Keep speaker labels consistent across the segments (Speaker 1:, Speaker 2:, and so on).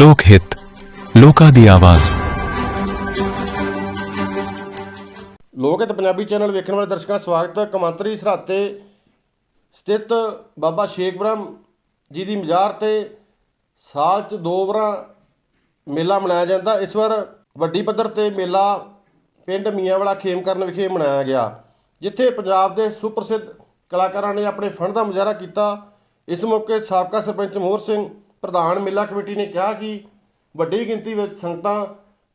Speaker 1: ਲੋਕ ਹਿੱਤ, ਲੋਕਾਂ ਦੀ ਆਵਾਜ਼।
Speaker 2: ਲੋਕ ਹਿੱਤ ਪੰਜਾਬੀ ਚੈਨਲ ਵੇਖਣ ਵਾਲੇ ਦਰਸ਼ਕਾਂ ਦਾ ਸਵਾਗਤ ਹੈ। ਕਮਾਂਤਰੀ ਸਰਹੱਦ ਸਥਿਤ ਬਾਬਾ ਸ਼ੇਖ ਬ੍ਰਹਮ ਜੀ ਦੀ ਮਜ਼ਾਰ ਤੇ ਸਾਲ 'ਚ ਦੋ ਵਾਰਾਂ ਮੇਲਾ ਮਨਾਇਆ ਜਾਂਦਾ। ਇਸ ਵਾਰ ਵੱਡੀ ਪੱਧਰ ਤੇ ਮੇਲਾ ਪਿੰਡ ਮੀਆਂਵਾਲਾ ਖੇਮਕਰਨ ਵਿਖੇ ਮਨਾਇਆ ਗਿਆ, ਜਿੱਥੇ ਪੰਜਾਬ ਦੇ ਸੁਪ੍ਰਸਿੱਧ ਕਲਾਕਾਰਾਂ ਨੇ ਆਪਣੇ ਫਨ ਦਾ ਮੁਜ਼ਾਹਰਾ ਕੀਤਾ। ਇਸ ਮੌਕੇ ਸਾਬਕਾ ਸਰਪੰਚ ਮੋਹਰ ਸਿੰਘ ਪ੍ਰਧਾਨ ਮੇਲਾ ਕਮੇਟੀ ਨੇ ਕਿਹਾ ਕਿ ਵੱਡੀ ਗਿਣਤੀ ਵਿੱਚ ਸੰਗਤਾਂ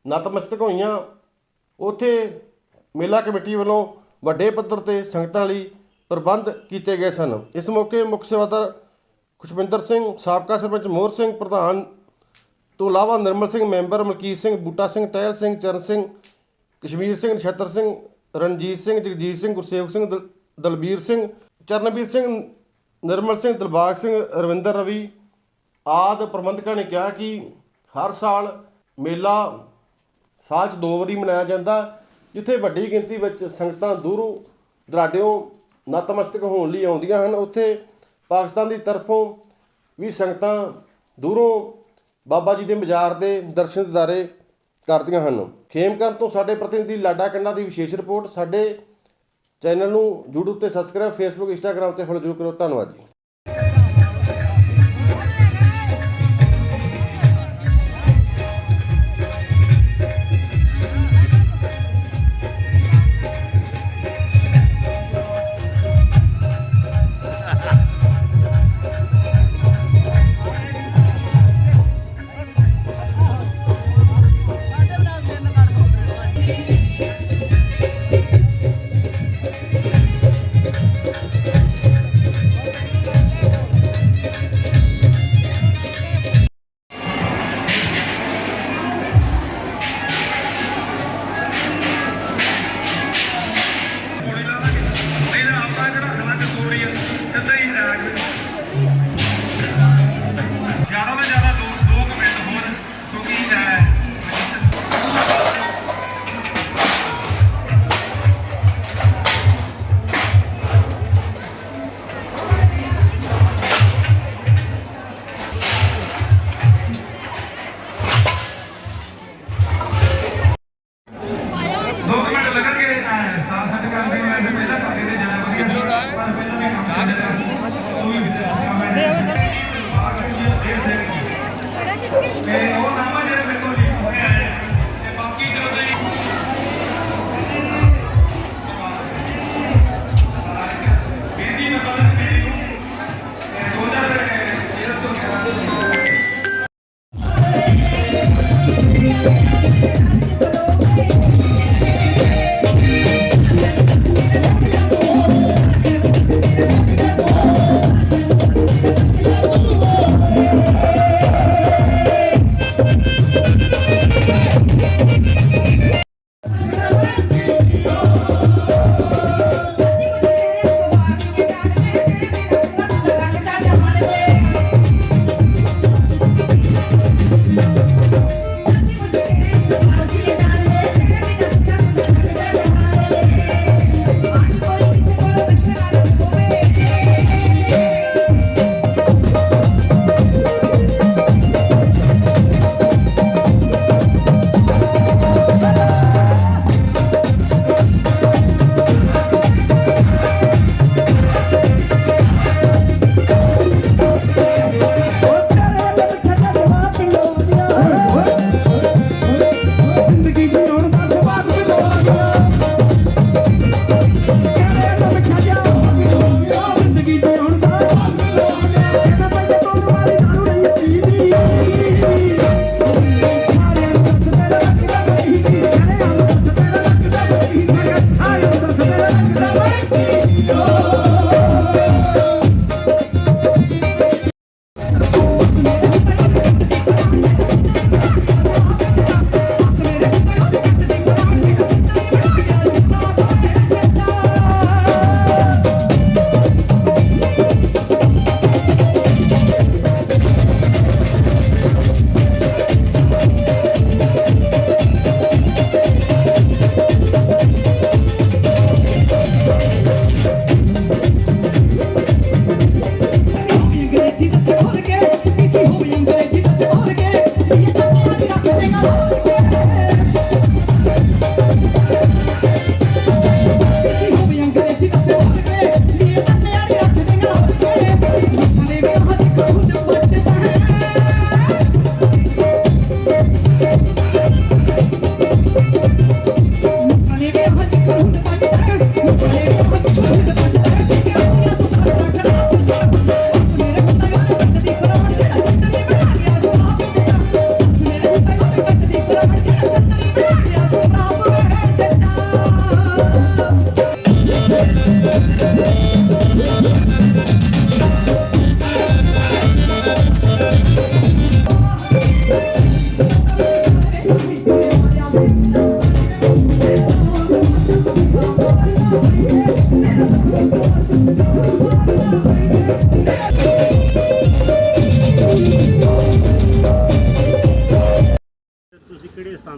Speaker 2: ਨਤਮਸਤਕ ਹੋਈਆਂ। ਉੱਥੇ ਮੇਲਾ ਕਮੇਟੀ ਵੱਲੋਂ ਵੱਡੇ ਪੱਧਰ ਤੇ ਸੰਗਤਾਂ ਲਈ ਪ੍ਰਬੰਧ ਕੀਤੇ ਗਏ ਸਨ। ਇਸ ਮੌਕੇ ਮੁੱਖ ਸੇਵਾਦਾਰ ਖੁਸ਼ਵਿੰਦਰ ਸਿੰਘ, ਸਾਬਕਾ ਸਰਪੰਚ ਮੋਹਰ ਸਿੰਘ, ਪ੍ਰਧਾਨ ਤੋਂ ਇਲਾਵਾ ਨਿਰਮਲ ਸਿੰਘ ਮੈਂਬਰ ਮਲਕੀਤ ਸਿੰਘ, ਬੂਟਾ ਸਿੰਘ ਟਹਿਲ ਸਿੰਘ, ਚਰਨ ਸਿੰਘ, ਕਸ਼ਮੀਰ ਸਿੰਘ, ਨਛੱਤਰ ਸਿੰਘ, ਰਣਜੀਤ ਸਿੰਘ, ਜਗਜੀਤ ਸਿੰਘ, ਗੁਰਸੇਵਕ ਸਿੰਘ ਦਲ- ਦਲਬੀਰ ਸਿੰਘ ਚਰਨਵੀਰ ਸਿੰਘ, ਨਿਰਮਲ ਸਿੰਘ, ਦਿਲਬਾਗ ਸਿੰਘ, ਰਵਿੰਦਰ ਰਵੀ ਆਦ ਪ੍ਰਬੰਧਕਾਂ ਨੇ ਕਿਹਾ ਕਿ ਹਰ ਸਾਲ ਮੇਲਾ ਸਾਲ 'ਚ ਦੋ ਵਾਰੀ ਮਨਾਇਆ ਜਾਂਦਾ, ਜਿੱਥੇ ਵੱਡੀ ਗਿਣਤੀ ਵਿੱਚ ਸੰਗਤਾਂ ਦੂਰੋਂ ਦਰਾਡਿਓਂ ਨਤਮਸਤਕ ਹੋਣ ਲਈ ਆਉਂਦੀਆਂ ਹਨ। ਉੱਥੇ ਪਾਕਿਸਤਾਨ ਦੀ ਤਰਫੋਂ ਵੀ ਸੰਗਤਾਂ ਦੂਰੋਂ ਬਾਬਾ ਜੀ ਦੇ ਮਜ਼ਾਰ ਦੇ ਦਰਸ਼ਨ ਦਿਦਾਰੇ ਕਰਦੀਆਂ ਹਨ। ਖੇਮਕਰਨ ਤੋਂ ਸਾਡੇ ਪ੍ਰਤੀਨਿਧੀ ਲਾਡਾ ਕੰਡਾ ਦੀ ਵਿਸ਼ੇਸ਼ ਰਿਪੋਰਟ। ਸਾਡੇ ਚੈਨਲ ਨੂੰ YouTube ਤੇ ਸਬਸਕ੍ਰਾਈਬ Facebook, Instagram ਤੇ ਫੋਲੋ ਜ਼ਰੂਰ ਕਰੋ ਧੰਨਵਾਦ ਜੀ।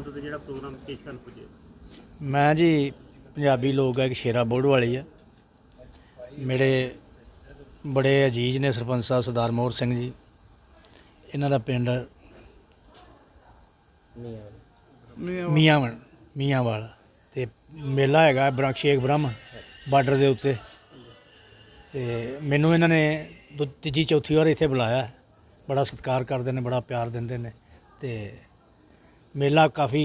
Speaker 3: ਤੁਸੀਂ ਤੇ ਜਿਹੜਾ ਪ੍ਰੋਗਰਾਮ ਪੇਸ਼ ਕਰਨ ਪੁੱਜੇ?
Speaker 4: ਮੈਂ ਜੀ ਪੰਜਾਬੀ ਲੋਕ ਗਾਇਕ ਸ਼ੇਰਾ ਬੋੜ ਵਾਲੀ ਆ। ਮੇਰੇ ਬੜੇ ਅਜੀਜ਼ ਨੇ ਸਰਪੰਚ ਸਾਹਿਬ ਸਰਦਾਰ ਮੋਹਰ ਸਿੰਘ ਜੀ। ਇਹਨਾਂ ਦਾ ਪਿੰਡ ਮੀਆਂਵਣ ਮੀਆਂਵਾਲ। ਤੇ ਮੇਲਾ ਹੈਗਾ ਬ੍ਰਹਮ ਸ਼ੇਖ ਬ੍ਰਹਮ ਬਾਰਡਰ ਦੇ ਉੱਤੇ। ਤੇ ਮੈਨੂੰ ਇਹਨਾਂ ਨੇ ਦੂ- ਤੀਜੀ ਚੌਥੀ ਵਾਰ ਇੱਥੇ ਬੁਲਾਇਆ। ਬੜਾ ਸਤਿਕਾਰ ਕਰਦੇ ਨੇ, ਬੜਾ ਪਿਆਰ ਦਿੰਦੇ ਨੇ। ਤੇ ਮੇਲਾ ਕਾਫੀ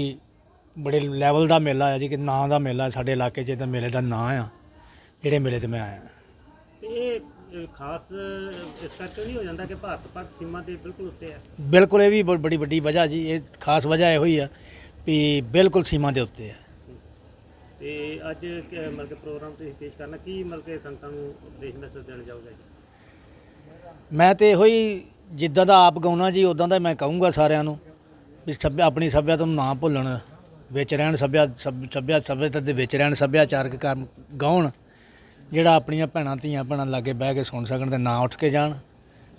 Speaker 4: ਬੜੇ ਲੈਵਲ ਦਾ ਮੇਲਾ ਹੈ ਜੀ ਕਿ ਨਾਂ ਦਾ ਮੇਲਾ ਹੈ ਸਾਡੇ ਇਲਾਕੇ 'ਚ ਇਹਦਾ ਮੇਲੇ ਦਾ ਨਾਂ ਆ ਜਿਹੜੇ ਮੇਲੇ ਤੇ ਮੈਂ ਆਇਆ।
Speaker 3: ਤੇ ਇਹ ਅ, ਖਾਸ ਅ, ਇਸ ਕਰਕੇ ਨਹੀਂ ਹੋ ਜਾਂਦਾ ਕਿ ਭਾਰਤ ਪਾਕ ਸੀਮਾ ਦੇ ਬਿਲਕੁਲ ਉੱਤੇ ਹੈ
Speaker 4: ਬਿਲਕੁਲ ਇਹ ਵੀ ਬ- ਬੜੀ ਵੱਡੀ ਵਜ੍ਹਾ ਜੀ ਇਹ ਖਾਸ ਵਜ੍ਹਾ ਇਹੋ ਹੀ ਆ ਵੀ ਬਿਲਕੁਲ ਸੀਮਾ ਦੇ ਉੱਤੇ ਹੈ
Speaker 3: ਤੇ ਅੱਜ ਕ- ਮਤਲਬ ਕਿ ਪ੍ਰੋਗਰਾਮ ਤੁਸੀਂ ਪੇਸ਼ ਕਰਨਾ ਕੀ ਮਤਲਬ ਕਿ ਸੰਗਤਾਂ ਨੂੰ ਦੇਸ਼ ਮੈਸੇਜ ਦੇਣਾ ਚਾਹੋਗੇ? ਜੀ
Speaker 4: ਮੈਂ ਤੇ ਇਹੋ ਹੀ ਜਿੱਦਾਂ ਦਾ ਆਪ ਗਾਉਣਾ ਜੀ ਉਦਾਂ ਦਾ ਮੈਂ ਕਹੂੰਗਾ ਸਾਰਿਆਂ ਨੂੰ। ਵੀ ਸੱਭਿ ਆਪਣੀ ਸੱਭਿਅਤਾ ਨੂੰ ਨਾ ਭੁੱਲਣ ਵਿੱਚ ਰਹਿਣ ਸੱਭਿਆ ਸੱਭ- ਸੱਭਿਆ ਸੱਭਿਅਤਾ ਦੇ ਵਿੱਚ ਰਹਿਣ ਸੱਭਿਆਚਾਰਕ ਕੰਮ ਗਾਉਣ ਜਿਹੜਾ ਆਪਣੀਆਂ ਭੈਣਾਂ ਧੀਆਂ ਭੈਣਾਂ ਲਾਗੇ ਬਹਿ ਕੇ ਸੁਣ ਸਕਣ ਤੇ ਨਾ ਉੱਠ ਕੇ ਜਾਣ।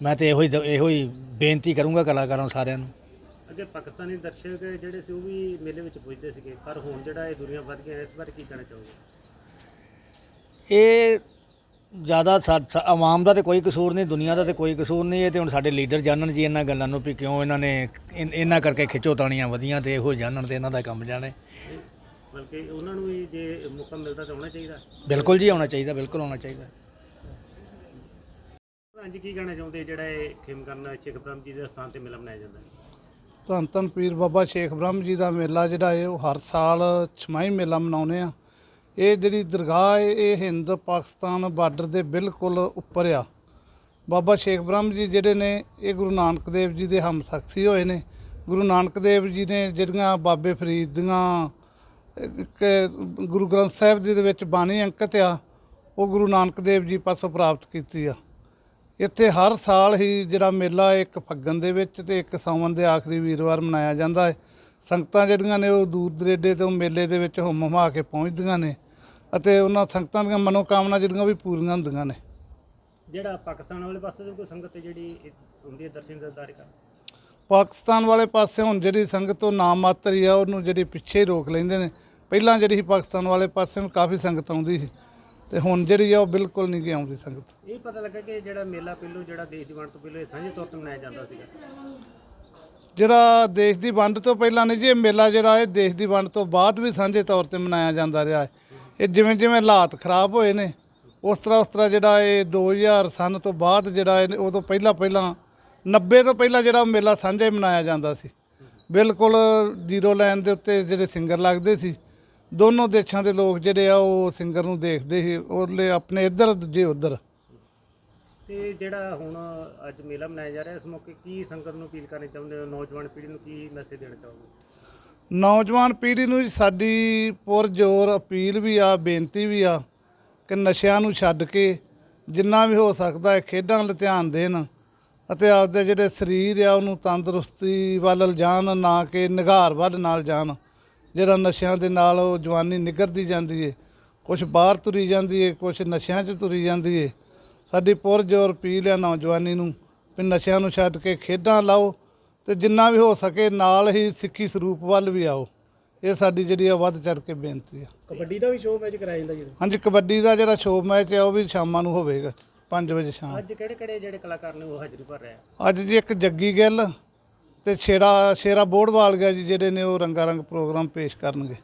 Speaker 4: ਮੈਂ ਤੇ ਇਹੋ ਹੀ ਇਹੋ ਹੀ ਬੇਨਤੀ ਕਰੂੰਗਾ ਕਲਾਕਾਰਾਂ ਸਾਰਿਆਂ ਨੂੰ।
Speaker 3: ਅੱਗੇ ਪਾਕਿਸਤਾਨੀ ਦਰਸ਼ਕ ਜਿਹੜੇ ਸੀ ਉਹ ਵੀ ਮੇਲੇ ਵਿੱਚ ਪੁੱਜਦੇ ਸੀਗੇ ਪਰ ਹੁਣ ਜਿਹੜਾ ਇਹ ਦੁਨੀਆ ਵੱਧ ਗਿਆ ਇਸ ਬਾਰੇ ਕੀ ਕਹਿਣਾ ਚਾਹੋਗੇ?
Speaker 4: ਇਹ ਜ਼ਿਆਦਾ ਸਾ- ਆਵਾਮ ਦਾ ਤੇ ਕੋਈ ਕਸੂਰ ਨਹੀਂ ਦੁਨੀਆ ਦਾ ਤੇ ਕੋਈ ਕਸੂਰ ਨਹੀਂ ਇਹ ਤੇ ਹੁਣ ਸਾਡੇ ਲੀਡਰ ਜਾਣਨ ਜੀ ਇਹਨਾਂ ਗੱਲਾਂ ਨੂੰ ਵੀ ਕਿਉਂ ਇਹਨਾਂ ਨੇ ਇਨ- ਇਹਨਾਂ ਕਰਕੇ ਖਿੱਚੋ ਤਾਣੀਆਂ ਵਧੀਆਂ ਤੇ ਇਹੋ ਜਾਣਨ ਤੇ ਇਹਨਾਂ ਦਾ ਕੰਮ ਜਾਣੇ।
Speaker 3: ਬਲਕਿ ਉਹਨਾਂ ਨੂੰ ਵੀ ਜੇ ਮੌਕਾ ਮਿਲਦਾ ਤਾਂ ਹੋਣਾ ਚਾਹੀਦਾ।
Speaker 4: ਬਿਲਕੁਲ ਜੀ ਆਉਣਾ ਚਾਹੀਦਾ ਬਿਲਕੁਲ ਆਉਣਾ ਚਾਹੀਦਾ।
Speaker 3: ਹਾਂਜੀ ਕੀ ਕਹਿਣਾ ਚਾਹੁੰਦੇ ਜਿਹੜਾ ਇਹ ਖੇਮਕਰਨ ਸ਼ੇਖ ਬ੍ਰਹਮ ਜੀ ਦੇ ਸਥਾਨ ਤੇ ਮੇਲਾ ਮਨਾਇਆ ਜਾਂਦਾ? ਹੈ
Speaker 5: ਧੰਨ ਧੰਨ ਪੀਰ ਬਾਬਾ ਸ਼ੇਖ ਬ੍ਰਹਮ ਜੀ ਦਾ ਮੇਲਾ ਜਿਹੜਾ ਹੈ ਉਹ ਹਰ ਸਾਲ ਛਮਾਈ ਮੇਲਾ ਮਨਾਉਂਦੇ ਆ। ਇਹ ਜਿਹੜੀ ਦਰਗਾਹ ਹੈ, ਇਹ ਹਿੰਦ ਪਾਕਿਸਤਾਨ ਬਾਰਡਰ ਦੇ ਬਿਲਕੁਲ ਉੱਪਰ ਆ। ਬਾਬਾ ਸ਼ੇਖ ਬ੍ਰਹਮ ਜੀ ਜਿਹੜੇ ਨੇ, ਇਹ ਗੁਰੂ ਨਾਨਕ ਦੇਵ ਜੀ ਦੇ ਹਮਸਖੀ ਹੋਏ ਨੇ। ਗੁਰੂ ਨਾਨਕ ਦੇਵ ਜੀ ਨੇ ਜਿਹੜੀਆਂ ਬਾਬੇ ਫਰੀਦ ਦੀਆਂ ਗੁਰੂ ਗ੍ਰੰਥ ਸਾਹਿਬ ਜੀ ਦੇ ਵਿੱਚ ਬਾਣੀ ਅੰਕਿਤ ਆ, ਉਹ ਗੁਰੂ ਨਾਨਕ ਦੇਵ ਜੀ ਪਾਸੋਂ ਪ੍ਰਾਪਤ ਕੀਤੀ ਆ। ਇੱਥੇ ਹਰ ਸਾਲ ਹੀ ਜਿਹੜਾ ਮੇਲਾ ਇੱਕ ਫੱਗਣ ਦੇ ਵਿੱਚ ਤੇ ਇੱਕ ਸਾਵਣ ਦੇ ਆਖਰੀ ਵੀਰਵਾਰ ਮਨਾਇਆ ਜਾਂਦਾ ਹੈ। ਸੰਗਤਾਂ ਜਿਹੜੀਆਂ ਨੇ ਉਹ ਦੂਰ ਦਰੇਡੇ ਤੋਂ ਮੇਲੇ ਦੇ ਵਿੱਚ ਹੁੰਮ ਹੁਮਾ ਕੇ ਪਹੁੰਚਦੀਆਂ ਨੇ। ਅਤੇ ਉਹਨਾਂ ਸੰਗਤਾਂ ਦੀਆਂ ਮਨੋਕਾਮਨਾ ਜਿਹੜੀਆਂ ਵੀ ਪੂਰੀਆਂ ਹੁੰਦੀਆਂ ਨੇ।
Speaker 3: ਜਿਹੜਾ ਪਾਕਿਸਤਾਨ ਵਾਲੇ ਪਾਸੇ ਤੋਂ ਕੋਈ ਸੰਗਤ ਜਿਹੜੀ ਹੁੰਦੀ ਹੈ ਦਰਸ਼ਨ ਦਿਦਾਰੇ ਕਰ
Speaker 5: ਪਾਕਿਸਤਾਨ ਵਾਲੇ ਪਾਸੇ ਹੁਣ ਜਿਹੜੀ ਸੰਗਤ ਉਹ ਨਾਮ ਮਾਤਰ ਹੀ ਆ ਉਹਨੂੰ ਜਿਹੜੀ ਪਿੱਛੇ ਹੀ ਰੋਕ ਲੈਂਦੇ ਨੇ। ਪਹਿਲਾਂ ਜਿਹੜੀ ਸੀ ਪਾਕਿਸਤਾਨ ਵਾਲੇ ਪਾਸੇ ਨੂੰ ਕਾਫੀ ਸੰਗਤ ਆਉਂਦੀ ਸੀ। ਤੇ ਹੁਣ ਜਿਹੜੀ ਆ ਉਹ ਬਿਲਕੁਲ ਨਹੀਂ ਗੀ ਆਉਂਦੀ ਸੰਗਤ।
Speaker 3: ਇਹ ਪਤਾ ਲੱਗਾ ਕਿ ਜਿਹੜਾ ਮੇਲਾ ਪਹਿਲੋਂ ਜਿਹੜਾ ਦੇਸ਼ ਦੀ ਵੰਡ ਤੋਂ ਪਹਿਲਾਂ ਇਹ ਸਾਂਝੇ ਤੌਰ ਤੇ ਮਨਾਇਆ ਜਾਂਦਾ ਸੀਗਾ।
Speaker 5: ਜਿਹੜਾ ਦੇਸ਼ ਦੀ ਵੰਡ ਤੋਂ ਪਹਿਲਾਂ ਨਹੀਂ ਜੀ ਇਹ ਮੇਲਾ ਜਿਹੜਾ ਇਹ ਦੇਸ਼ ਦੀ ਵੰਡ ਤੋਂ ਬਾਅਦ ਵੀ ਸਾਂਝੇ ਤੌਰ ਤੇ ਮਨਾਇਆ ਜਾਂਦਾ ਰਿਹਾ ਹੈ। ਇਹ ਜਿਵੇਂ ਜਿਵੇਂ ਹਾਲਾਤ ਖਰਾਬ ਹੋਏ ਨੇ, ਉਸ ਤਰ੍ਹਾਂ ਉਸ ਤਰ੍ਹਾਂ ਜਿਹੜਾ ਇਹ 2000 ਸਨ ਤੋਂ ਬਾਅਦ ਜਿਹੜਾ ਇਹ ਉਹ ਪਹਿਲਾਂ ਪਹਿਲਾਂ 90 ਤੋਂ ਪਹਿਲਾਂ ਜਿਹੜਾ ਮੇਲਾ ਸਾਂਝਾ ਹੀ ਮਨਾਇਆ ਜਾਂਦਾ ਸੀ। ਬਿਲਕੁਲ ਜ਼ੀਰੋ ਲਾਈਨ ਦੇ ਉੱਤੇ ਜਿਹੜੇ ਸਿੰਗਰ ਲੱਗਦੇ ਸੀ, ਦੋਨੋਂ ਦੇਸ਼ਾਂ ਦੇ ਲੋਕ ਜਿਹੜੇ ਆ ਉਹ ਸਿੰਗਰ ਨੂੰ ਦੇਖਦੇ ਸੀ, ਉਹਲੇ ਆਪਣੇ ਇੱਧਰ ਦੂਜੇ ਉੱਧਰ।
Speaker 3: ਤੇ ਜਿਹੜਾ ਹੁਣ ਅੱਜ ਮੇਲਾ ਮਨਾਇਆ ਜਾ ਰਿਹਾ, ਇਸ ਮੌਕੇ ਕੀ ਸੰਗਤ ਨੂੰ ਅਪੀਲ ਕਰਨੀ ਚਾਹੁੰਦੇ ਹੋ? ਨੌਜਵਾਨ ਪੀੜ੍ਹੀ ਨੂੰ ਕੀ ਮੈਸੇਜ ਦੇਣਾ ਚਾਹੋਗੇ?
Speaker 5: ਨੌਜਵਾਨ ਪੀੜ੍ਹੀ ਨੂੰ ਸਾਡੀ ਪੁਰਜ਼ੋਰ ਅਪੀਲ ਵੀ ਆ, ਬੇਨਤੀ ਵੀ ਆ ਕਿ ਨਸ਼ਿਆਂ ਨੂੰ ਛੱਡ ਕੇ ਜਿੰਨਾ ਵੀ ਹੋ ਸਕਦਾ ਹੈ ਖੇਡਾਂ ਵੱਲ ਧਿਆਨ ਦੇਣ ਅਤੇ ਆਪਦੇ ਜਿਹੜੇ ਸਰੀਰ ਆ, ਉਹਨੂੰ ਤੰਦਰੁਸਤੀ ਵੱਲ ਲਿਜਾਣ, ਨਾ ਕਿ ਨਿਘਾਰ ਵੱਲ ਨਾਲ ਜਾਣ, ਜਿਹੜਾ ਨਸ਼ਿਆਂ ਦੇ ਨਾਲ ਉਹ ਜਵਾਨੀ ਨਿਗਰਦੀ ਜਾਂਦੀ ਏ ਕੁਝ ਬਾਹਰ ਤੁਰੀ ਜਾਂਦੀ ਏ ਕੁਝ ਨਸ਼ਿਆਂ 'ਚ ਤੁਰੀ ਜਾਂਦੀ ਏ। ਸਾਡੀ ਪੁਰਜ਼ੋਰ ਅਪੀਲ ਆ ਨੌਜਵਾਨੀ ਨੂੰ ਵੀ ਨਸ਼ਿਆਂ ਨੂੰ ਛੱਡ ਕੇ ਖੇਡਾਂ ਲਾਓ ਤੇ ਜਿੰਨਾ ਵੀ ਹੋ ਸਕੇ ਨਾਲ ਹੀ ਸਿੱਖੀ ਸਰੂਪ ਵੱਲ ਵੀ ਆਓ। ਇਹ ਸਾਡੀ ਜਿਹੜੀ ਆ ਵੱਧ ਚੜ ਕੇ ਬੇਨਤੀ ਆ।
Speaker 3: ਕਬੱਡੀ ਦਾ ਵੀ ਸ਼ੋਅ ਮੈਚ ਕਰਾਇਆ ਜਾਂਦਾ ਜੀ
Speaker 5: ਹਾਂਜੀ ਕਬੱਡੀ ਦਾ ਜਿਹੜਾ ਸ਼ੋਅ ਮੈਚ ਆ ਉਹ ਵੀ ਸ਼ਾਮਾਂ ਨੂੰ ਹੋਵੇਗਾ 5 ਵਜੇ ਸ਼ਾਮ।
Speaker 3: ਅੱਜ ਕਿਹੜੇ ਕਿਹੜੇ ਜਿਹੜੇ ਕਲਾਕਾਰ ਨੇ ਉਹ ਹਾਜ਼ਰੀ ਭਰ ਰਹੇ ਆ?
Speaker 5: ਅੱਜ ਜੀ ਇੱਕ ਜੱਗੀ ਗਿੱਲ ਤੇ ਛੇੜਾ ਸ਼ੇਰਾ ਬੋੜਵਾਲ ਗਿਆ ਜੀ ਜਿਹੜੇ ਨੇ ਉਹ ਰੰਗਾ ਰੰਗ ਪ੍ਰੋਗਰਾਮ ਪੇਸ਼ ਕਰਨਗੇ।